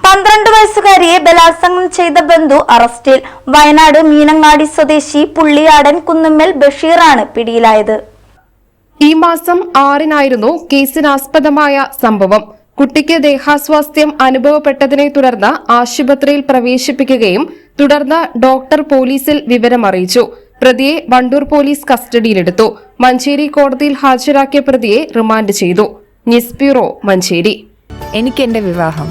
പന്ത്രണ്ട് വയസ്സുകാരിയെ ബലാത്സംഗം ചെയ്ത ബന്ധു അറസ്റ്റിൽ. വയനാട് മീനങ്ങാടി സ്വദേശി പുള്ളിയാടൻ കുന്നുമ്മൽ ബഷീറാണ് പിടിയിലായത്. ഈ മാസം ആറിനായിരുന്നു കേസിനാസ്പദമായ സംഭവം. കുട്ടിക്ക് ദേഹാസ്വാസ്ഥ്യം അനുഭവപ്പെട്ടതിനെ തുടർന്ന് ആശുപത്രിയിൽ പ്രവേശിപ്പിക്കുകയും തുടർന്ന് ഡോക്ടർ പോലീസിൽ വിവരമറിയിച്ചു. പ്രതിയെ വണ്ടൂർ പോലീസ് കസ്റ്റഡിയിലെടുത്തു. മഞ്ചേരി കോടതിയിൽ ഹാജരാക്കിയ പ്രതിയെ റിമാൻഡ് ചെയ്തു. News bureau Manjeri. എനിക്ക് എന്റെ വിവാഹം.